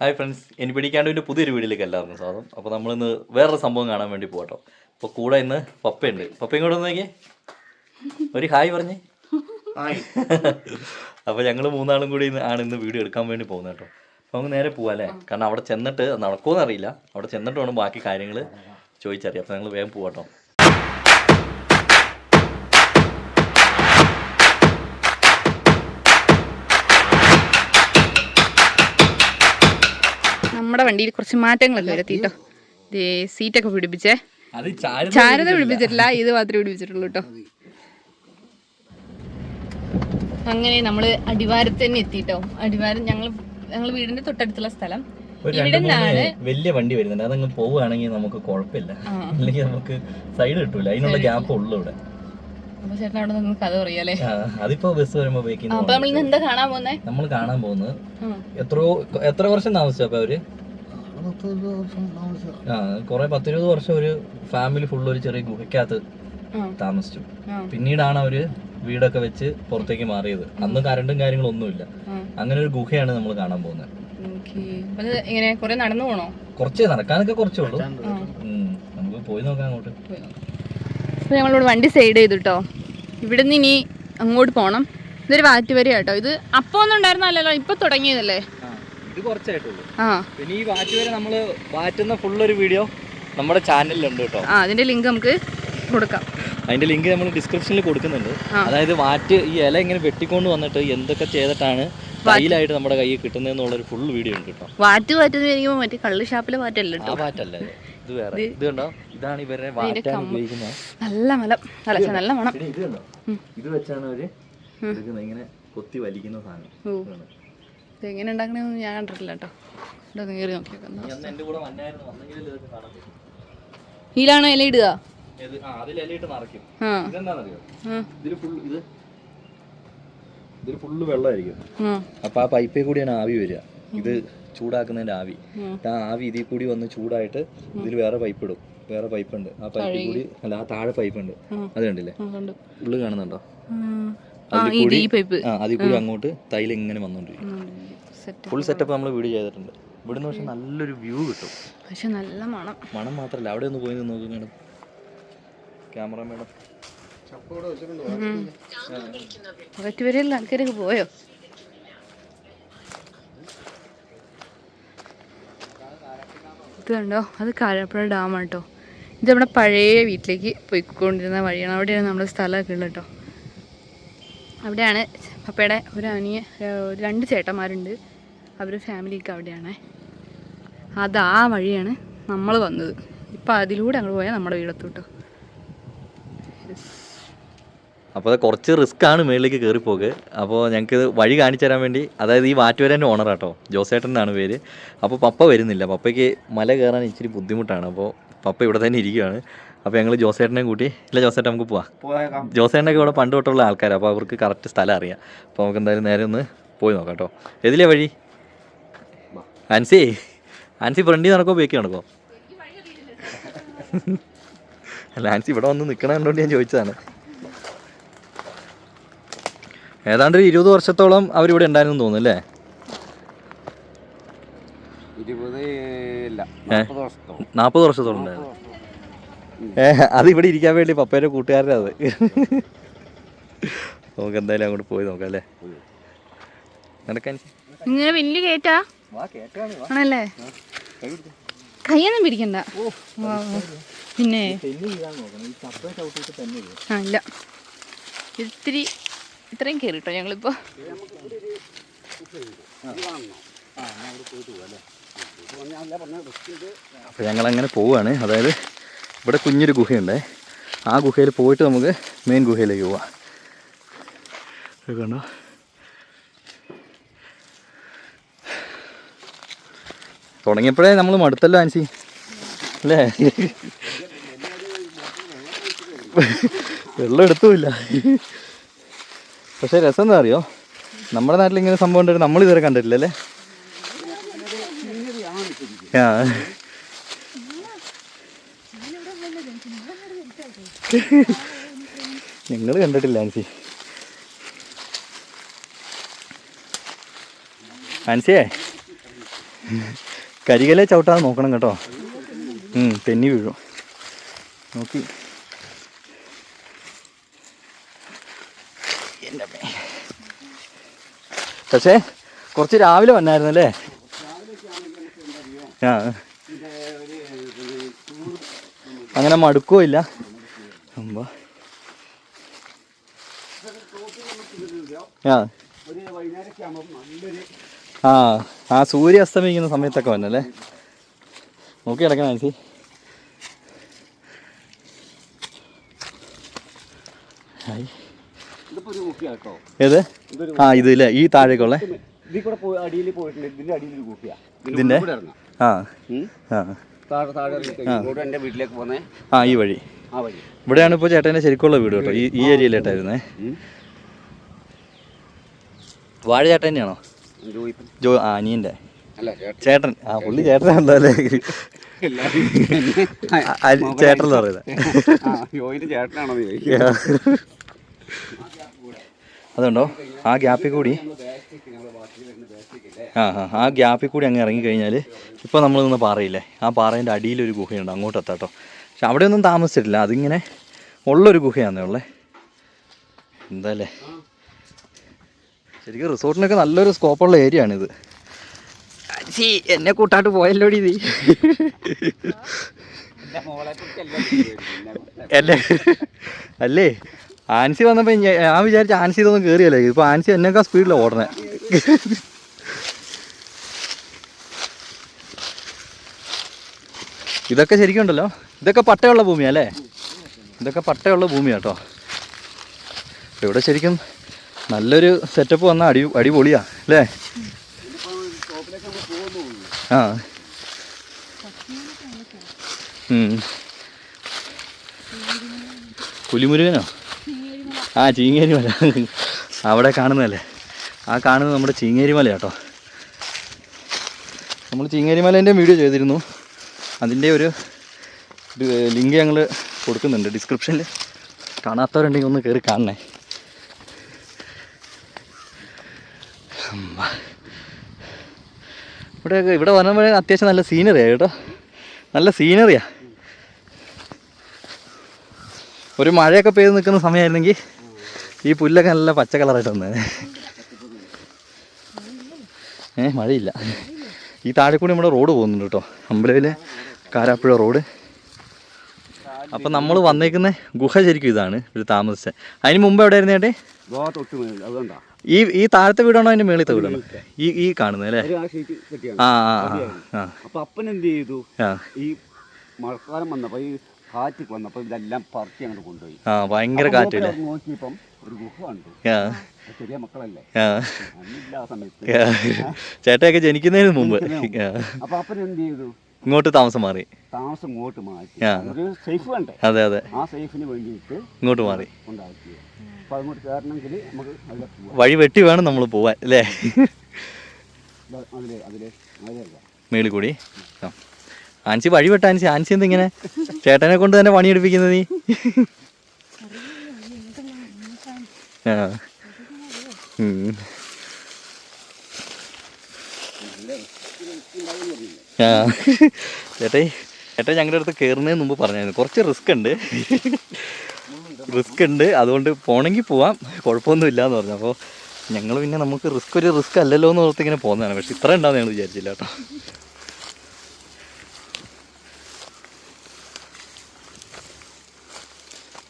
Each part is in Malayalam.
Hi friends. എനി പിടിക്കാണ്ട് പുതിയൊരു വീഡിയോയിലേക്ക് എല്ലാവർക്കും സ്വാഗതം. അപ്പോൾ നമ്മളിന്ന് വേറൊരു സംഭവം കാണാൻ വേണ്ടി പോകട്ടോ അപ്പോൾ കൂടെ ഇന്ന് പപ്പയുണ്ട്. പപ്പയും കൂടെ ഒന്ന് നോക്കിയേ. ഒരു ഹായ് പറഞ്ഞേ. അപ്പോൾ ഞങ്ങൾ മൂന്നാളും കൂടി ഇന്ന് ആണ് ഇന്ന് വീഡിയോ എടുക്കാൻ വേണ്ടി പോകുന്നത് കേട്ടോ. അപ്പോൾ നമുക്ക് നേരെ പോകാം അല്ലേ? കാരണം അവിടെ ചെന്നിട്ട് നടക്കുമോ അറിയില്ല. അവിടെ ചെന്നിട്ട് വേണം ബാക്കി കാര്യങ്ങൾ ചോദിച്ചറിയാം അപ്പോൾ ഞങ്ങൾ വേഗം പോവാട്ടോ. നമ്മുടെ വണ്ടിയിൽ കുറച്ച് മാറ്റങ്ങളൊക്കെ വരുത്തിട്ടോ. ദേ സീറ്റൊക്കെ പിടിപ്പിച്ചേ. ചാരത പിടിപ്പിച്ചിട്ടില്ല. ഇത് മാത്രമേ പിടിപ്പിച്ചിട്ടുള്ളൂ കേട്ടോ അങ്ങനെ നമ്മൾ അടിവാരത്ത് തന്നെ എത്തിട്ടോ. അടിവാരം ഞങ്ങൾ ഞങ്ങൾ വീടിന്റെ തൊട്ടടുത്തുള്ള സ്ഥലം. വലിയ വണ്ടി വരുന്നുണ്ട്. അതങ്ങ് പോവുകയാണെങ്കിൽ നമുക്ക് കുഴപ്പമില്ല. അല്ലെങ്കിൽ നമുക്ക് സൈഡ് കിട്ടൂല. അതിനുള്ള ഗ്യാപ്പ് ഉള്ളു ഇവിടെ. അതിപ്പോ ബസ് വരുമ്പോ നമ്മൾ കാണാൻ നമ്മൾ പോകുന്നത്. എത്രയോ എത്ര വർഷം താമസിച്ചു അപ്പൊ അവർ? ആ കൊറേ പത്തിരുപത് വർഷം ഒരു ഫാമിലി ഫുള്ള് ഒരു ചെറിയ ഗുഹയ്ക്കകത്ത് താമസിച്ചു. പിന്നീടാണ് അവർ വീടൊക്കെ വെച്ച് പുറത്തേക്ക് മാറിയത്. അന്ന് കറണ്ടും കാര്യങ്ങളും ഒന്നുമില്ല അങ്ങനെ ഒരു ഗുഹയാണ് നമ്മൾ കാണാൻ പോകുന്നത്. കുറെ നടന്നു പോണോ? കുറച്ചേ നടക്കാനൊക്കെ കുറച്ചേ ഉള്ളൂ നമുക്ക് പോയി നോക്കാം അങ്ങോട്ട്. അപ്പോൾ ഞങ്ങളിവിടെ വണ്ടി സൈഡ് ചെയ്തു കേട്ടോ ഇവിടുന്ന് ഇനി അങ്ങോട്ട് പോകണം ഇതൊരു വാറ്റ് വരെയാട്ടോ ഇത് അപ്പം ഒന്നും ഉണ്ടായിരുന്നല്ലോ ഇപ്പൊ തുടങ്ങിയതല്ലേ? ഇത് കുറച്ചായിട്ടുള്ളൂ. പിന്നെ ഈ വാറ്റ് വരെ നമ്മൾ വാറ്റുന്ന ഫുൾ ഒരു വീഡിയോ നമ്മുടെ ചാനലിലുണ്ട് കേട്ടോ. ആ അതിന്റെ ലിങ്ക് നമുക്ക് കൊടുക്കാം. അതിന്റെ ലിങ്ക് നമ്മൾ ഡിസ്ക്രിപ്ഷനിൽ കൊടുക്കുന്നുണ്ട്. അതായത് വാറ്റ് ഈ ഇല ഇങ്ങനെ വെട്ടിക്കൊണ്ട് വന്നിട്ട് എന്തൊക്കെ ചെയ്തിട്ടാണ് കയ്യിലായിട്ട് നമ്മുടെ കയ്യിൽ കിട്ടുന്നതെന്നുള്ള ഫുൾ വീഡിയോ ഉണ്ട് കേട്ടോ. വാറ്റ് വാറ്റെന്ന് മറ്റേ കള്ള് ഷാപ്പിലെ വാറ്റല്ല കേട്ടോ. വാറ്റല്ല ഇത്. വേറെ. ഇത് കണ്ടോ? ഇതാണ് ഇവരെ വാറ്റാൻ ഉപയോഗിക്കുന്നത്. നല്ല മലം അല്ല ഛെ, നല്ല മണം. ഇത് കണ്ടോ? ഇത് വെച്ചാണ് അവർ ഇങ്ങനെ കൊത്തി വലിക്കുന്ന സാധനം. എങ്ങനെ ഉണ്ടാക്കണമെന്ന് ഞാൻ കണ്ടിട്ടില്ല കേട്ടോ. ഇവിടെ ഒന്ന് കയറി നോക്കിയേക്കാം. ഇതിലാണോ ഇല ഇടുക? ഇതിൽ ഫുള്ള് വെള്ളമായിരിക്കും. അപ്പൊ ആ പൈപ്പിൽ കൂടിയാണ് ആവി വരിക. ഇത് ചൂടാക്കുന്നതിന്റെ ആവി. ആ ആവി ഇതിൽ കൂടി വന്ന് ചൂടായിട്ട് ഇതിൽ വേറെ പൈപ്പ് ഇടും. വേറെ പൈപ്പ് ഉണ്ട്. ആ പൈപ്പിൽ കൂടി അല്ല ആ താഴെ പൈപ്പ് ഉണ്ട്. അത് കണ്ടില്ലേ? ഉള്ളു കാണുന്നുണ്ടോ? അതിൽ കൂടി അങ്ങോട്ട് തൈല ഇങ്ങനെ വന്നോണ്ടിരിക്കും. ഫുൾ സെറ്റപ്പ് നമ്മൾ വീഡിയോ ചെയ്തിട്ടുണ്ട്. ഇവിടുന്ന് പക്ഷെ നല്ലൊരു വ്യൂ കിട്ടും. പക്ഷെ നല്ല മണം. മണം മാത്രല്ല അവിടെ ഒന്ന് പോയി നോക്കും മേഡം. ക്യാമറ മേഡം ആൾക്കാരൊക്കെ പോയോ? ഇത് കണ്ടോ? അത് കാരപ്പുഴ ഡാമാണ് കേട്ടോ ഇത് നമ്മുടെ പഴയ വീട്ടിലേക്ക് പോയിക്കൊണ്ടിരുന്ന വഴിയാണ്. അവിടെയാണ് നമ്മുടെ സ്ഥലമൊക്കെ ഉള്ളത് കേട്ടോ അവിടെയാണ് പപ്പയുടെ ഒരു അനിയ രണ്ട് ചേട്ടന്മാരുണ്ട്. അവർ ഫാമിലിക്ക് അവിടെയാണ്. അത് ആ വഴിയാണ് നമ്മൾ വന്നത്. ഇപ്പം അതിലൂടെ അങ്ങോട്ട് പോയാൽ നമ്മുടെ വീടത്തോട്ടോ അപ്പോൾ കുറച്ച് റിസ്ക് ആണ് മേളിലേക്ക് കയറിപ്പോക്ക് അപ്പോൾ ഞങ്ങൾക്ക് വഴി കാണിച്ചു തരാൻ വേണ്ടി അതായത് ഈ വാറ്റുവരന്റെ ഓണർ കേട്ടോ ജോസേട്ടൻ പേര്. അപ്പോൾ പപ്പ വരുന്നില്ല. പപ്പയ്ക്ക് മല കയറാൻ ഇച്ചിരി ബുദ്ധിമുട്ടാണ്. അപ്പോൾ പപ്പ ഇവിടെ തന്നെ ഇരിക്കുകയാണ് അപ്പോൾ ഞങ്ങൾ ജോസേട്ടനെയും കൂട്ടി ഇല്ല ജോസേട്ടൻ നമുക്ക് പോവാം. ജോസേട്ടനൊക്കെ ഇവിടെ പണ്ട് തൊട്ടുള്ള ആൾക്കാരാണ് അപ്പോൾ അവർക്ക് കറക്റ്റ് സ്ഥലം അറിയാം. അപ്പോൾ നമുക്ക് എന്തായാലും നേരെ ഒന്ന് പോയി നോക്കാം കേട്ടോ. ഏതിലെ വഴി? ആൻസി ആൻസി ഫ്രണ്ടിൽ നടക്കുമോ ബേക്കി നടക്കോ അല്ല ആൻസി ഇവിടെ വന്ന് നിൽക്കണ കണ്ടോണ്ട് ഞാൻ ചോദിച്ചതാണ്. ഏതാണ്ട് ഒരു ഇരുപത് വർഷത്തോളം അവരിവിടെ ഉണ്ടായിരുന്നു തോന്നുന്നു അല്ലേ? നാൽപ്പത് വർഷത്തോളം ഉണ്ടായിരുന്നു. അത് ഇവിടെ ഇരിക്കാൻ വേണ്ടി പപ്പേന്റെ കൂട്ടുകാരനാ അത്. നമുക്ക് എന്തായാലും അങ്ങോട്ട് പോയി നോക്കാം അല്ലേ? നടക്കാൻ ഇങ്ങനെ വലിയ കേറ്റാ ആണല്ലേ? കൈയൊന്നും പിടിക്കണ്ട. പിന്നെ? ആ ഇല്ല. ഇത്തിരി ഇത്രയും കയറിട്ടോ ഞങ്ങളിപ്പോ. അപ്പോൾ ഞങ്ങൾ അങ്ങനെ പോവാണ്. അതായത് ഇവിടെ കുഞ്ഞൊരു ഗുഹയുണ്ടേ. ആ ഗുഹയിൽ പോയിട്ട് നമുക്ക് മെയിൻ ഗുഹയിലേക്ക് പോവാം. കണ്ടോ? തുടങ്ങിയപ്പോഴേ നമ്മൾ മടുത്തല്ലോ ആൻസി. അല്ലേ? വെള്ളം എടുത്തുമില്ല. പക്ഷേ രസം എന്താ അറിയോ? നമ്മുടെ നാട്ടിൽ ഇങ്ങനെ സംഭവം ഉണ്ടായിട്ട് നമ്മളിതുവരെ കണ്ടിട്ടില്ല അല്ലേ? ആ. ഞങ്ങൾ കണ്ടിട്ടില്ല ആൻസി. ആൻസിയേ കരികലെ ചവിട്ടാതെ നോക്കണം കേട്ടോ. തെന്നി വീഴും. നോക്കി. എന്റെ. പക്ഷേ കുറച്ച് രാവിലെ വന്നായിരുന്നല്ലേ? ആ. അങ്ങനെ മടുക്കോ അമ്പ. ആ ആ ആ സൂര്യ അസ്തമിക്കുന്ന സമയത്തൊക്കെ വന്നല്ലേ? നോക്കി കിടക്കണം ആൻസി. ഏത്? ആ ഇത് ഇല്ലേ ഈ താഴേക്കുള്ള? ഇതിന്റെ ആ. ആ. താഴെ താഴെ ഇറങ്ങി കഴിഞ്ഞ് എന്റെ വീട്ടിലേക്ക് പോന്നേ. ആ ഈ വഴി. ഇവിടെയാണ് ഇപ്പോൾ ചേട്ടന്റെ ശരിക്കുള്ള വീട് കേട്ടോ. ഈ ഈ ഏരിയയിലായിട്ടായിരുന്നേ. വാഴ ചേട്ടൻ തന്നെയാണോ? ജോ ആ അനിയന്റെ. ചേട്ടൻ. ആ പുള്ളി ചേട്ടനാണല്ലോ അല്ലേ? ചേട്ടൻ പറയുന്നത്. അതുണ്ടോ? ആ ഗ്യാപ്പിൽ കൂടി. ആ ആ ആ ഗ്യാപ്പിൽ കൂടി അങ്ങ് ഇറങ്ങിക്കഴിഞ്ഞാൽ ഇപ്പോൾ നമ്മൾ നിന്ന് പാറയില്ലേ? ആ പാറേന്റെ അടിയിലൊരു ഗുഹയുണ്ട്. അങ്ങോട്ട് എത്താട്ടോ പക്ഷെ അവിടെ ഒന്നും താമസിച്ചിട്ടില്ല. അതിങ്ങനെ ഉള്ളൊരു ഗുഹയാണേ ഉള്ളേ. എന്താല്ലേ? ശരിക്കും റിസോർട്ടിനൊക്കെ നല്ലൊരു സ്കോപ്പുള്ള ഏരിയ ആണിത് സി എന്നെ കൂട്ടാട്ട് പോയല്ലോ ഇത് അല്ലേ? അല്ലേ? ആൻസി വന്നപ്പോൾ ഞാൻ വിചാരിച്ച ആൻസി ഇതൊന്നും കയറിയല്ലേ ഇപ്പോൾ ആൻസി എന്നേക്കാൾ സ്പീഡിലാണ് ഓടണേ ഇതൊക്കെ ശരിക്കും ഉണ്ടല്ലോ ഇതൊക്കെ പട്ടയുള്ള ഭൂമിയാ അല്ലേ? ഇതൊക്കെ പട്ടയുള്ള ഭൂമിയാ കേട്ടോ ഇവിടെ ശരിക്കും നല്ലൊരു സെറ്റപ്പ് വന്ന അടി അടിപൊളിയാ അല്ലേ? ആ. പുലിമുരുകനോ ആ ചീങ്ങേരി മല അവിടെ കാണുന്നതല്ലേ? ആ കാണുന്നത് നമ്മുടെ ചീങ്ങേരി മല കേട്ടോ നമ്മൾ ചീങ്ങേരി മലേന്റെ വീഡിയോ ചെയ്തിരുന്നു. അതിന്റെ ഒരു ലിങ്ക് ഞങ്ങൾ കൊടുക്കുന്നുണ്ട് ഡിസ്ക്രിപ്ഷനിൽ കാണാത്തവരുണ്ടെങ്കിൽ ഒന്ന് കയറി കാണണേ. ഇവിടെ ഇവിടെ വന്നപ്പോഴേ അത്യാവശ്യം നല്ല സീനറിയാണ് കേട്ടോ. നല്ല സീനറിയാ ഒരു മഴയൊക്കെ പെയ്ത് നിൽക്കുന്ന സമയമായിരുന്നെങ്കിൽ ഈ പുല്ലൊക്കെ നല്ല പച്ച കളറായിട്ട് വന്നത് ഏ മഴയില്ല. ഈ താഴെ കൂടി നമ്മുടെ റോഡ് പോകുന്നുണ്ട് കേട്ടോ. അമ്പലവിലെ കാരാപ്പുഴ റോഡ്. അപ്പം നമ്മൾ വന്നേക്കുന്ന ഗുഹ ശരിക്കും ഇതാണ് ഒരു താമസിച്ചത് അതിന് മുമ്പ് എവിടെയായിരുന്നു ചേട്ടേ ഈ ഈ താഴത്തെ വീടാണോ അതിന്റെ മേളിത്തെ വീടാണോ? ഈ ഈ കാണുന്നത് അല്ലേ? ആ ആ അപ്പൊ അപ്പൻ എന്ത് ചെയ്തു? ഈ മഴക്കാലം വന്നപ്പോ ഈ കാറ്റ് വന്നപ്പോ ഇതെല്ലാം പറത്തി അങ്ങോട്ട് കൊണ്ടുപോയി. ആ ഭയങ്കര കാറ്റ് നോക്കിയപ്പം ഒരു ഗുഹ കണ്ടു. ചെറിയ മക്കളല്ലേ. ചേട്ടയൊക്കെ ജനിക്കുന്നതിന് മുമ്പ്. അപ്പൊ അപ്പൻ എന്ത് ചെയ്തു? ഇങ്ങോട്ട് താമസം മാറി. താമസം ഇങ്ങോട്ട് മാറ്റി. ഒരു സേഫ് വേണ്ടേ? അതെ അതെ. ആ സേഫിന് വേണ്ടിയിട്ട് ഇങ്ങോട്ട് മാറി. ഉണ്ടാക്കിയത് അപ്പൊ അങ്ങോട്ട് കയറണമെങ്കിൽ നമുക്ക് അവിടെ പോവാം. വഴി വെട്ടി വേണം നമ്മൾ പോവാൻ അല്ലേ? അതിലെ അതിലെ അതിലെ മേളിൽ കൂടി. ആ. ആൻസി വഴി വെട്ട ആൻസി. ആൻസി എന്താ ഇങ്ങനെ? ചേട്ടനെ കൊണ്ട് തന്നെ പണിയെടുപ്പിക്കുന്നത് നീ? ആ. ആ. ചേട്ടേ ചേട്ടാ ഞങ്ങളുടെ അടുത്ത് കയറുന്നതിന് മുമ്പ് പറഞ്ഞായിരുന്നു. കുറച്ച് റിസ്ക് ഉണ്ട്. റിസ്ക് ഉണ്ട്. അതുകൊണ്ട് പോണെങ്കിൽ പോവാം. കുഴപ്പമൊന്നുമില്ല എന്ന് പറഞ്ഞു. അപ്പോൾ ഞങ്ങൾ പിന്നെ നമുക്ക് റിസ്ക് ഒരു റിസ്ക് അല്ലല്ലോ എന്ന് ഓർത്ത് ഇങ്ങനെ പോകുന്നതാണ് പക്ഷെ ഇത്ര ഉണ്ടാവും ഞങ്ങൾ വിചാരിച്ചില്ല കേട്ടോ.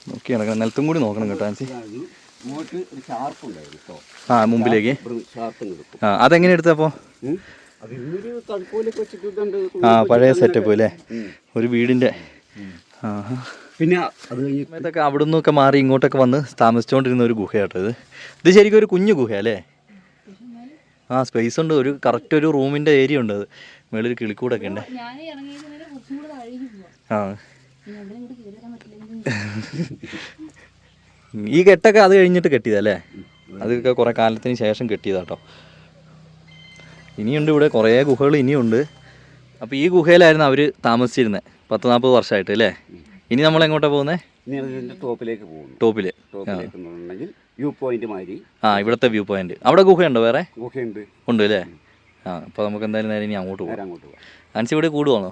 നോക്കി നടക്കണം. നിലത്തും കൂടി നോക്കണം കേട്ടോ ആൻസി. ആ മുമ്പിലേക്ക്. ആ അതെങ്ങനെ എടുത്തപ്പോൾ ആ പഴയ സെറ്റപ്പ് അല്ലേ? ഒരു വീടിന്റെ. ആ. പിന്നെ അത് കഴിഞ്ഞ് അവിടെ നിന്നൊക്കെ മാറി ഇങ്ങോട്ടൊക്കെ വന്ന് താമസിച്ചുകൊണ്ടിരുന്ന ഒരു ഗുഹയാട്ടോ ഇത്. ഇത് ശരിക്കും ഒരു കുഞ്ഞു ഗുഹ അല്ലേ? ആ സ്പേസ് ഉണ്ട്. ഒരു കറക്റ്റ് ഒരു റൂമിന്റെ ഏരിയ ഉണ്ട് അത്. മേളിൽ കിളിക്കൂടൊക്കെ ഉണ്ട്. ആ. ഈ കെട്ടൊക്കെ അത് കഴിഞ്ഞിട്ട് കെട്ടിയതല്ലേ അതൊക്കെ കുറേ കാലത്തിന് ശേഷം കെട്ടിയതാട്ടോ. ഇനിയുണ്ട് ഇവിടെ കുറേ ഗുഹകൾ ഇനിയുണ്ട്. അപ്പോൾ ഈ ഗുഹയിലായിരുന്നു അവർ താമസിച്ചിരുന്നത് പത്ത് നാൽപ്പത് വർഷമായിട്ട് അല്ലേ? ഇനി നമ്മൾ എങ്ങോട്ടാണ് പോകുന്നത് ടോപ്പിലേക്ക് പോകും ടോപ്പിൽ വ്യൂ പോയിന്റ് മാതിരി. ആ ഇവിടുത്തെ വ്യൂ പോയിന്റ്. അവിടെ ഗുഹയുണ്ടോ വേറെ? ഗുഹയുണ്ട്. ഉണ്ട് അല്ലേ? ആ അപ്പോൾ നമുക്ക് എന്തായാലും നേരെ ഇനി അങ്ങോട്ട് പോകാം നേരെ അങ്ങോട്ട് പോകാം ആൻസി ഇവിടെ കൂടുവാണോ?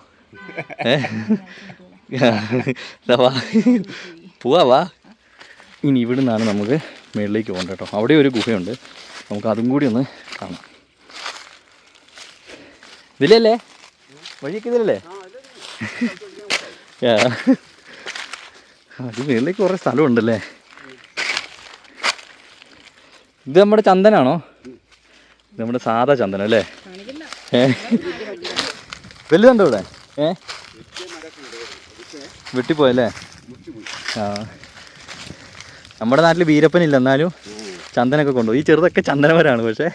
വാ. പോവാ വാ. ഇനി ഇവിടെ നിന്നാണ് നമുക്ക് മുകളിലേക്ക് പോകേണ്ടത് കേട്ടോ അവിടെ ഒരു ഗുഹയുണ്ട്. നമുക്ക് അതും കൂടി ഒന്ന് കാണാം. ഇതിലല്ലേ വഴിയൊക്കെ ഇതിലല്ലേ. അത് മുകളിലേക്ക് കുറേ സ്ഥലമുണ്ടല്ലേ? ഇത് നമ്മുടെ ചന്ദനാണോ? നമ്മുടെ സാധാ ചന്ദനം അല്ലേ വലുതുണ്ടോ ഇവിടെ? ഏ? വെട്ടിപ്പോയല്ലേ? ആ. നമ്മുടെ നാട്ടിൽ വീരപ്പനില്ല എന്നാലും ചന്ദനൊക്കെ കൊണ്ടുപോകും. ഈ ചെറുതൊക്കെ ചന്ദനമരാണ് പക്ഷേ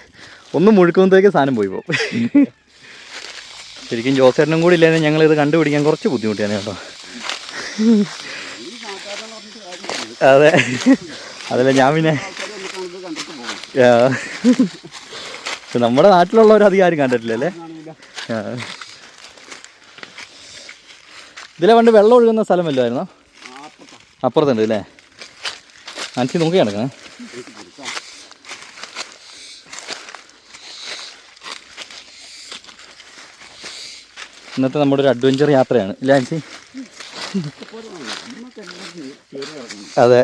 ഒന്ന് മുഴുക്കുമ്പോഴത്തേക്ക് സാധനം പോയി പോകും. ശരിക്കും ജോസേട്ടനും കൂടി ഇല്ലാതെ ഞങ്ങൾ ഇത് കണ്ടുപിടിക്കാൻ കുറച്ച് ബുദ്ധിമുട്ടിയാണ് കേട്ടോ. അതെ. അതല്ല ഞാൻ പിന്നെ നമ്മുടെ നാട്ടിലുള്ളവർ അധികം ആരും കണ്ടിട്ടില്ലല്ലേ. ഇതിലെ പണ്ട് വെള്ളം ഒഴുകുന്ന സ്ഥലം വല്ലതായിരുന്നോ അപ്പുറത്തുണ്ട് അല്ലേ? അനച്ചി നോക്കി ഇന്നത്തെ നമ്മുടെ ഒരു അഡ്വഞ്ചർ യാത്രയാണ്. ലാൻസി അതെ.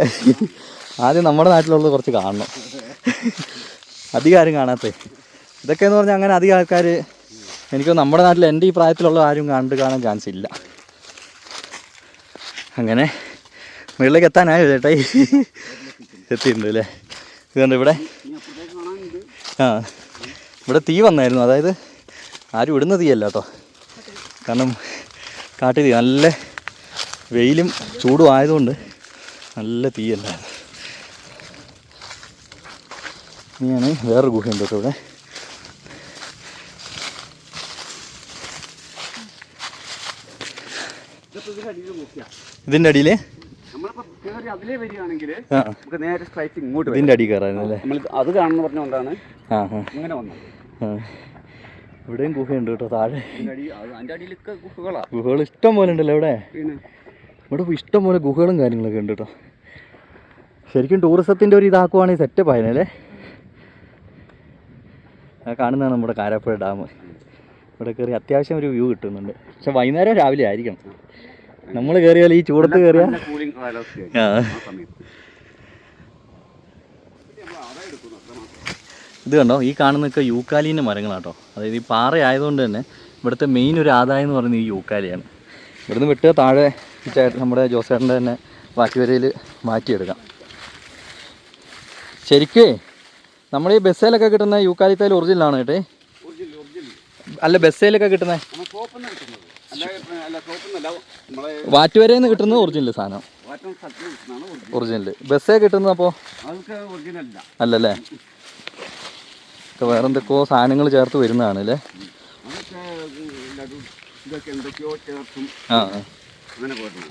ആദ്യം നമ്മുടെ നാട്ടിലുള്ളത് കുറച്ച് കാണണം. അധികം ആരും കാണാത്തേ. ഇതൊക്കെ എന്ന് പറഞ്ഞാൽ അങ്ങനെ അധികം ആൾക്കാർ എനിക്ക് നമ്മുടെ നാട്ടിൽ എന്റെ ഈ പ്രായത്തിലുള്ള ആരും കണ്ടു കാണാൻ ചാൻസ് ഇല്ല. അങ്ങനെ മുകളിലേക്ക് എത്താനായോ ചേട്ടായി എത്തിയിട്ടുണ്ട് അല്ലേ? ഇതുകൊണ്ട് ഇവിടെ? ആ. ഇവിടെ തീ വന്നായിരുന്നു. അതായത് ആരും ഇടുന്ന തീയല്ല കേട്ടോ. കാരണം കാട്ടിൽ നല്ല വെയിലും ചൂടും ആയതുകൊണ്ട് നല്ല തീയല്ലായിരുന്നു. ഇനിയാണ് വേറൊരു ഗുഹയുണ്ട് കേട്ടോ ഇവിടെ. ഇതിന്റെ അടിയിൽ? ഇതിന്റെ അടി കയറായിരുന്നു അത് കാണുന്ന പറഞ്ഞുകൊണ്ടാണ് ഇങ്ങനെ വന്നത്. ഇവിടെയും ഗുഹയുണ്ട് കേട്ടോ താഴെ. ഗുഹകൾ ഇഷ്ടം പോലെ ഉണ്ടല്ലോ ഇവിടെ. ഇവിടെ ഇഷ്ടം പോലെ ഗുഹകളും കാര്യങ്ങളൊക്കെ ഉണ്ട് കേട്ടോ. ശരിക്കും ടൂറിസത്തിന്റെ ഒരു ഇതാക്കുവാണെങ്കിൽ സെറ്റപ്പ് ആയിരുന്നല്ലേ ആ കാണുന്നതാണ് നമ്മുടെ കാരാപ്പുഴ ഡാം ഇവിടെ കയറി അത്യാവശ്യം ഒരു വ്യൂ കിട്ടുന്നുണ്ട്. പക്ഷെ വൈകുന്നേരം രാവിലെ ആയിരിക്കണം. നമ്മൾ കയറിയാൽ ഈ ചൂടത്ത് കയറിയാൽ ഇത് കണ്ടോ? ഈ കാണുന്ന യൂക്കാലീന്റെ മരങ്ങളാട്ടോ. അതായത് ഈ പാറ ആയതുകൊണ്ട് തന്നെ ഇവിടുത്തെ മെയിൻ ഒരു ആദായം എന്ന് പറയുന്നത് ഈ യൂക്കാലിയാണ്. ഇവിടുന്ന് വിട്ട് താഴെ നമ്മുടെ ജോസേട്ടന്റെ തന്നെ വാറ്റുവരയിൽ മാറ്റിയെടുക്കാം. ശരിക്കേ നമ്മൾ ഈ ബസ്സേലൊക്കെ കിട്ടുന്ന യൂക്കാലി തൈൽ ഒറിജിനലാണ് കേട്ടേ അല്ല ബസ്സേലൊക്കെ കിട്ടുന്നത്? വാറ്റുവരയിൽ നിന്ന് കിട്ടുന്നത് ഒറിജിനൽ സാധനം. ഒറിജിനൽ ബസ്സേ കിട്ടുന്നത് അപ്പോൾ അല്ലല്ലേ? ഒക്കെ വേറെ എന്തൊക്കെയോ സാധനങ്ങൾ ചേർത്ത് വരുന്നതാണ് അല്ലേ? ഇതൊക്കെ ആ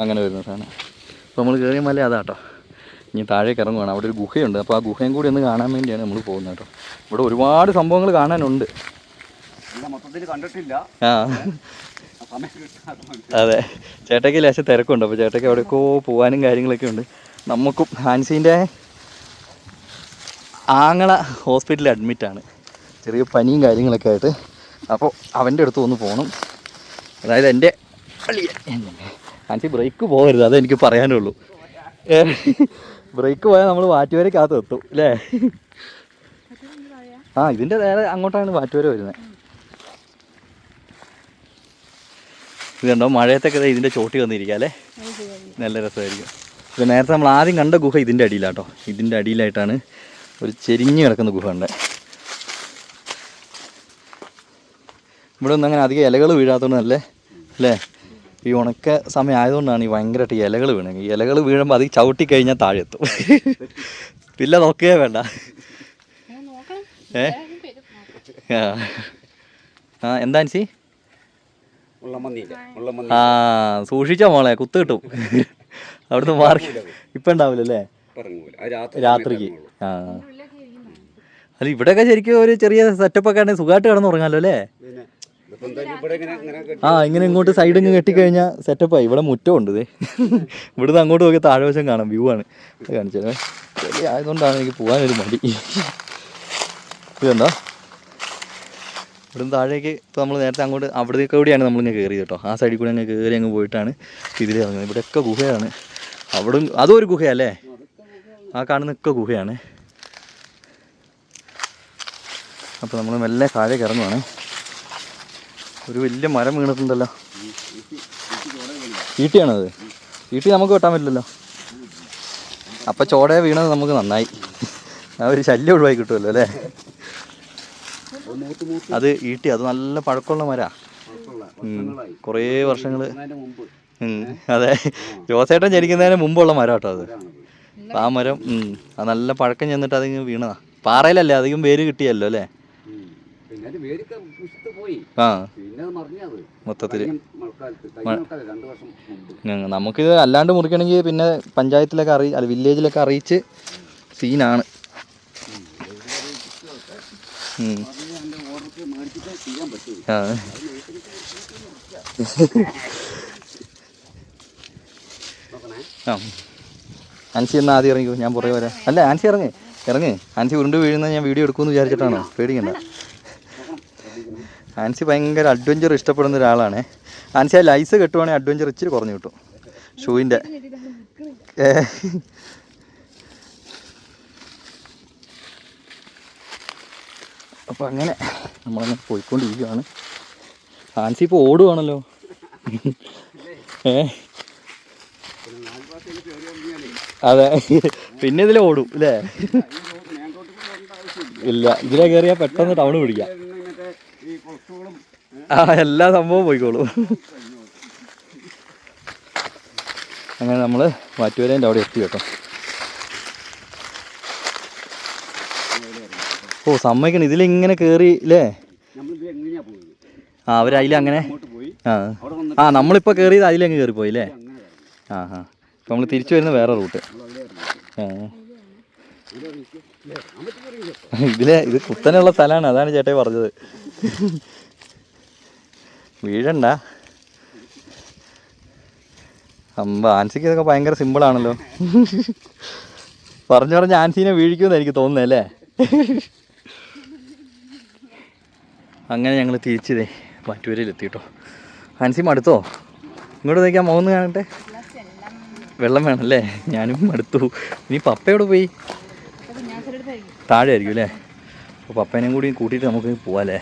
അങ്ങനെ വരുന്ന സാധനം. അപ്പോൾ നമ്മൾ കയറിയ മല അതാട്ടോ. ഇനി താഴേക്ക് ഇറങ്ങുവാണ്. അവിടെ ഒരു ഗുഹയുണ്ട്. അപ്പോൾ ആ ഗുഹയും കൂടി ഒന്ന് കാണാൻ വേണ്ടിയാണ് നമ്മൾ പോകുന്നത് കേട്ടോ. ഇവിടെ ഒരുപാട് സംഭവങ്ങൾ കാണാനുണ്ട്. മൊത്തത്തിൽ കണ്ടിട്ടില്ല. ആ. അതെ. ചേട്ടയ്ക്ക് ലേശം തിരക്കുണ്ട്. അപ്പോൾ ചേട്ടയ്ക്ക് അവിടെക്കോ പോകാനും കാര്യങ്ങളൊക്കെ ഉണ്ട്. നമുക്കും ഹാൻസിന്റെ ആങ്ങള ഹോസ്പിറ്റലിൽ അഡ്മിറ്റാണ് ചെറിയ പനിയും കാര്യങ്ങളൊക്കെ ആയിട്ട്. അപ്പോൾ അവന്റെ അടുത്ത് ഒന്ന് പോകണം അതായത് എന്റെ ആൻസി ബ്രേക്ക് പോകരുത് അതെനിക്ക് പറയാനുള്ളൂ ബ്രേക്ക് പോയാൽ നമ്മൾ വാറ്റുവരക്കകത്ത് എത്തും അല്ലേ? ആ ഇതിന്റെ നേരെ അങ്ങോട്ടാണ് വാറ്റുവര വരുന്നത് ഇത് കണ്ടോ മഴയത്തൊക്കെ ഇതിന്റെ ചോട്ടി വന്നിരിക്കുക അല്ലേ? നല്ല രസമായിരിക്കും. ഇപ്പം നേരത്തെ നമ്മൾ ആദ്യം കണ്ട ഗുഹ ഇതിന്റെ അടിയിലാട്ടോ. ഇതിന്റെ അടിയിലായിട്ടാണ് ഒരു ചെരിഞ്ഞ് കിടക്കുന്ന ഗുഹ ഉണ്ട് ഇവിടെ ഒന്നും അങ്ങനെ അധികം ഇലകൾ വീഴാത്തതുകൊണ്ട് നല്ലേ അല്ലേ? ഈ ഉണക്ക സമയം ആയതുകൊണ്ടാണ് ഈ ഭയങ്കരമായിട്ട് ഈ ഇലകൾ വീണത്. ഈ ഇലകൾ വീഴുമ്പോൾ അത് ചവിട്ടി കഴിഞ്ഞാൽ താഴെ എത്തും പിന്നെ നോക്കുകയേ വേണ്ട. ഏ? ആ. എന്താ മുള്ളമന്നി ആ സൂക്ഷിച്ച മോളെ കുത്തു കിട്ടും. അവിടുന്ന് മാർക്ക് ഇപ്പം ഉണ്ടാവില്ലല്ലേ? രാത്രിക്ക് ആ. അല്ല ഇവിടെയൊക്കെ ശരിക്കും ഒരു ചെറിയ സെറ്റപ്പ് ഒക്കെ ആണെങ്കിൽ സുഖമായിട്ട് കിടന്നുറങ്ങാമല്ലോ അല്ലേ? ഇവിടെ ആ ഇങ്ങനെ ഇങ്ങോട്ട് സൈഡ് ഇങ്ങ് കെട്ടിക്കഴിഞ്ഞാൽ സെറ്റപ്പായി ഇവിടെ മുറ്റം ഉണ്ട് ഇവിടുന്ന് അങ്ങോട്ട് നോക്കി താഴ്വശം കാണാം വ്യൂ ആണ്. കാണിച്ചത് ചെറിയ ആയതുകൊണ്ടാണ് എനിക്ക് പോകാനൊരു മടി. ഇതെന്താ? ഇവിടുന്ന് താഴേക്ക് ഇപ്പോൾ നമ്മൾ നേരത്തെ അങ്ങോട്ട് അവിടേക്ക് കൂടിയാണ് നമ്മളിങ്ങനെ കയറിയത് കേട്ടോ. ആ സൈഡിൽ കൂടി അങ്ങ് കയറി അങ്ങ് പോയിട്ടാണ് ഇതിൽ ഇറങ്ങുന്നത്. ഇവിടെയൊക്കെ ഗുഹയാണ്. അവിടെ അതും ഒരു ഗുഹയല്ലേ? ആ കാണുന്നൊക്കെ ഗുഹയാണ്. അപ്പോൾ നമ്മൾ മെല്ലെ താഴേക്ക് ഇറങ്ങുവാണ്. ഒരു വലിയ മരം വീണിട്ടുണ്ടല്ലോ. ഈട്ടിയാണത്. ഈട്ടി നമുക്ക് വെട്ടാൻ പറ്റില്ലല്ലോ. അപ്പം ചോടയെ വീണത് നമുക്ക് നന്നായി. ആ ഒരു ശല്യം ഒഴിവായി കിട്ടുമല്ലോ അല്ലേ? അത് ഈട്ടി അത് നല്ല പഴക്കമുള്ള മരാ. കുറേ വർഷങ്ങൾ അതെ. ജോസേട്ടൻ ജനിക്കുന്നതിന് മുമ്പുള്ള മരം കേട്ടോ അത് ആ മരം ഉം, അത് നല്ല പഴക്കം ചെന്നിട്ട് അതിങ്ങ് വീണതാ. പാറയിലല്ലേ അധികം വേര് കിട്ടിയല്ലോ അല്ലേ? ആ. ഉം, നമുക്കിത് അല്ലാണ്ട് മുറിക്കണമെങ്കിൽ പിന്നെ പഞ്ചായത്തിലൊക്കെ അറിയി അല്ല വില്ലേജിലൊക്കെ അറിയിച്ച് സീനാണ്. ആൻസി എന്നാ ആദ്യം ഇറങ്ങിക്കോ? ഞാൻ പുറകെ വരാം. അല്ല ആൻസി ഇറങ്ങേ. ഇറങ്ങേ. ആൻസി ഉരുണ്ട് വീഴുന്ന ഞാൻ വീഡിയോ എടുക്കുമെന്ന് വിചാരിച്ചിട്ടാണോ? പേടിക്കണ്ട. ആൻസി ഭയങ്കര അഡ്വഞ്ചർ ഇഷ്ടപ്പെടുന്ന ഒരാളാണ്. ആൻസി ആ ലൈസ് കെട്ടുവാണെങ്കിൽ അഡ്വഞ്ചർ ഇച്ചിരി കുറഞ്ഞു കിട്ടും. ഷൂവിന്റെ. അപ്പം അങ്ങനെ നമ്മളങ്ങനെ പോയിക്കൊണ്ടിരിക്കുകയാണ് ആൻസി ഇപ്പോൾ ഓടുവാണല്ലോ. ഏ. അതെ. പിന്നെ ഇതിലെ ഓടും അല്ലേ ഇല്ല ഇതിലെ കയറിയാൽ പെട്ടെന്ന് ടൗൺ പിടിക്കാം ഇതിൽ മറ്റേ ഈ കൊളസ്ട്രോളും ആ എല്ലാ സംഭവവും പോയിക്കോളും. അങ്ങനെ നമ്മൾ മാറ്റുവരേന്റെ അവിടെ എത്തി കേട്ടോ. ഓ സമ്മതിക്കണം. ഇതിലിങ്ങനെ കയറി അല്ലേ ആ അവർ അതിലങ്ങനെ ആ. ആ നമ്മളിപ്പോൾ കയറിയത് അതിലങ്ങ് കയറി പോയി അല്ലേ ആ ആ. അപ്പം നമ്മൾ തിരിച്ചു വരുന്ന വേറെ റൂട്ട്. ആ. ഇതിലെ ഇത് കുത്തനെയുള്ള സ്ഥലമാണ് അതാണ് ചേട്ടായി പറഞ്ഞത്. വീഴണ്ട. അമ്പ ആൻസിക്ക് ഇതൊക്കെ ഭയങ്കര സിമ്പിളാണല്ലോ പറഞ്ഞു പറഞ്ഞ് ആൻസിനെ വീഴിക്കുമെന്ന് എനിക്ക് തോന്നുന്നു അല്ലേ? അങ്ങനെ ഞങ്ങൾ തിരിച്ചതേ എത്തിയിട്ടോ ആൻസി മടുത്തോ? ഇങ്ങോട്ട് നോക്കിയാൽ മോന്ന് കാണട്ടെ? വെള്ളം വേണമല്ലേ ഞാനും മടുത്തു. ഇനി പപ്പയോട് പോയി. താഴെ ആയിരിക്കും അല്ലേ? അപ്പോൾ പപ്പേനെയും കൂടി കൂട്ടിയിട്ട് നമുക്ക് പോവാല്ലേ?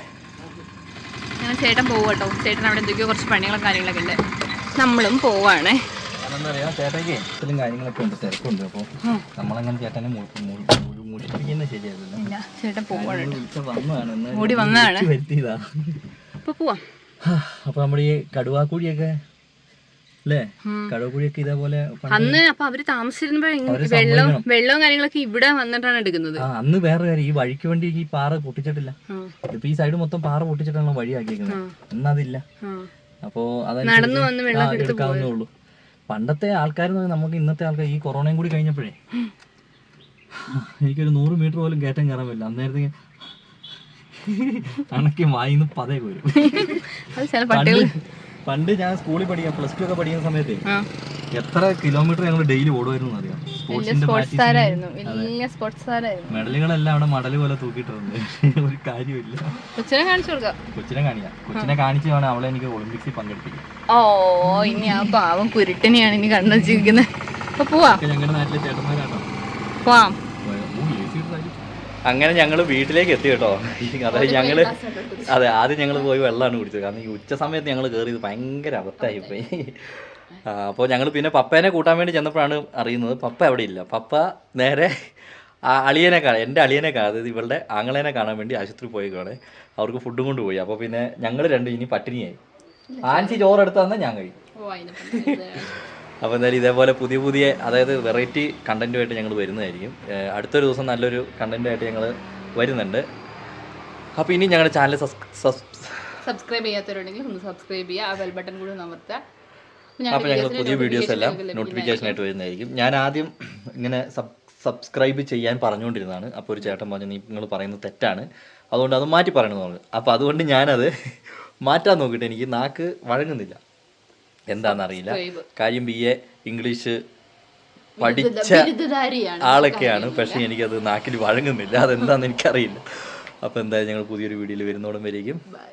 ഞാൻ ചേട്ടൻ പോവാട്ടോ ചേട്ടൻ അവിടെ എന്തൊക്കെയോ കുറച്ച് പണികളും കാര്യങ്ങളൊക്കെ ഉണ്ട്. നമ്മളും പോവാണേ. കാര്യങ്ങളൊക്കെ ഉണ്ട് തിരക്കുണ്ട്. അപ്പോൾ നമ്മളങ്ങനെ ചേട്ടനെ ചേട്ടൻ പോവാണ് ഓടി വന്നതാണ്. പോവാം. അപ്പോൾ നമ്മുടെ ഈ കടുവാക്കുഴിയൊക്കെ അല്ലേ ഉം. കടുവാക്കുഴിയൊക്കെ ഇതേപോലെ അന്ന് അപ്പൊ അവർ താമസിച്ചിരുന്നപ്പോ വെള്ളവും കാര്യങ്ങളൊക്കെ ഇവിടെ വന്നിട്ടാണ് എടുക്കുന്നത്. അന്ന് വേറെ കാര്യം. ഈ വഴിക്ക് വേണ്ടി ഈ പാറ പൊട്ടിച്ചിട്ടില്ല. ഇപ്പൊ ഈ സൈഡ് മൊത്തം പാറ പൊട്ടിച്ചിട്ടാണ് വഴിയാക്കിയേക്കുന്നത്. ഇന്നതില്ല. അപ്പോ അത് നടന്നു വന്ന് വെള്ളം എടുക്കാവുന്നേ ഉള്ളൂ. പണ്ടത്തെ ആൾക്കാർ നമുക്ക് ഇന്നത്തെ ആൾക്കാർ ഈ കൊറോണയും കൂടി കഴിഞ്ഞപ്പോഴേ. എനിക്കൊരു നൂറ് മീറ്റർ പോലും കയറ്റം കയറാൻ പറ്റില്ല. അന്നേരത്തെ അണക്കി വായിന്ന് പതേ പോരും. പണ്ട് ഞാൻ സ്കൂളിൽ പഠിക്കാൻ പ്ലസ് ടു ഒക്കെ പഠിക്കുന്ന സമയത്ത് എത്ര കിലോമീറ്റർ ഞങ്ങൾ ഡെയിലി ഓടുമായിരുന്നു അറിയാം? മെഡലുകളെല്ലാം അവിടെ മടൽ പോലെ തൂക്കിയിട്ടുണ്ട്. ഒരു കാര്യമില്ല കൊച്ചിനെ കാണിച്ചു കൊടുക്കാം. കൊച്ചിനെ കാണിക്കാം. കൊച്ചിനെ കാണിച്ചു വേണം അവളെ എനിക്ക് ഒളിമ്പിക്സിൽ പങ്കെടുപ്പിക്കും ഓ ഇനി ആ പാവം കുരുട്ടനെയാണ് ഇനി കണ്ണു വെച്ചിരിക്കുന്നത് അപ്പൊ പോവാം. ഞങ്ങളുടെ നാട്ടിലെ ചേട്ടന്മാരാണോ പോവാം. അങ്ങനെ ഞങ്ങൾ വീട്ടിലേക്ക് എത്തി കേട്ടോ. അതായത് ഞങ്ങൾ അതെ ആദ്യം ഞങ്ങൾ പോയി വെള്ളമാണ് കുടിച്ചത്. കാരണം ഈ ഉച്ച സമയത്ത് ഞങ്ങൾ കയറിയത് ഭയങ്കര അബദ്ധമായി പോയി. അപ്പോൾ ഞങ്ങൾ പിന്നെ പപ്പേനെ കൂട്ടാൻ വേണ്ടി ചെന്നപ്പോഴാണ് അറിയുന്നത് പപ്പ അവിടെ ഇല്ല. പപ്പ നേരെ ആ അളിയനെ കാണാൻ എന്റെ അളിയനെ കാണാൻ അതായത് ഇവളുടെ ആങ്ങളേനെ കാണാൻ വേണ്ടി ആശുപത്രി പോയേക്കാണ് അവർക്ക് ഫുഡും കൊണ്ട് പോയി. അപ്പോൾ പിന്നെ ഞങ്ങൾ രണ്ടും ഇനി പട്ടിണിയായി. ആൻസി ചോറ് എടുത്ത് തന്നാൽ ഞാൻ കഴിയും അപ്പോൾ എന്തായാലും ഇതേപോലെ പുതിയ പുതിയ അതായത് വെറൈറ്റി കണ്ടന്റുമായിട്ട് ഞങ്ങൾ വരുന്നതായിരിക്കും. അടുത്തൊരു ദിവസം നല്ലൊരു കണ്ടന്റായിട്ട് ഞങ്ങൾ വരുന്നുണ്ട്. അപ്പോൾ ഇനി ഞങ്ങളുടെ ചാനൽ സബ്സ് സബ്സ്ക്രൈബ് ചെയ്യാത്തവരുണ്ടെങ്കിൽ ഒന്ന് സബ്സ്ക്രൈബ് ചെയ്യുക. ആ ബെൽ ബട്ടൺ കൂടി അമർത്തുക. അപ്പോൾ ഞങ്ങൾ പുതിയ വീഡിയോസ് എല്ലാം നോട്ടിഫിക്കേഷൻ ആയിട്ട് വരുന്നതായിരിക്കും. ഞാൻ ആദ്യം ഇങ്ങനെ സബ് സബ്സ്ക്രൈബ് ചെയ്യാൻ പറഞ്ഞുകൊണ്ടിരുന്നതാണ്. അപ്പോൾ ഒരു ചേട്ടൻ പറഞ്ഞു നിങ്ങൾ പറയുന്നത് തെറ്റാണ്. അതുകൊണ്ട് അത് മാറ്റി പറയണമെന്ന് പറഞ്ഞു. അപ്പോൾ അതുകൊണ്ട് ഞാനത് മാറ്റാൻ നോക്കിയിട്ട് എനിക്ക് നാക്ക് വഴങ്ങുന്നില്ല. എന്താണെന്നറിയില്ല. കാര്യം ബി എ ഇംഗ്ലീഷ് പഠിച്ച ആളൊക്കെയാണ്. പക്ഷേ എനിക്കത് നാക്കിൽ വഴങ്ങുന്നില്ല. അതെന്താണെന്ന് എനിക്കറിയില്ല. അപ്പോൾ എന്തായാലും ഞങ്ങൾ പുതിയൊരു വീഡിയോയിൽ വരുന്നോടും വരേക്കും ബൈ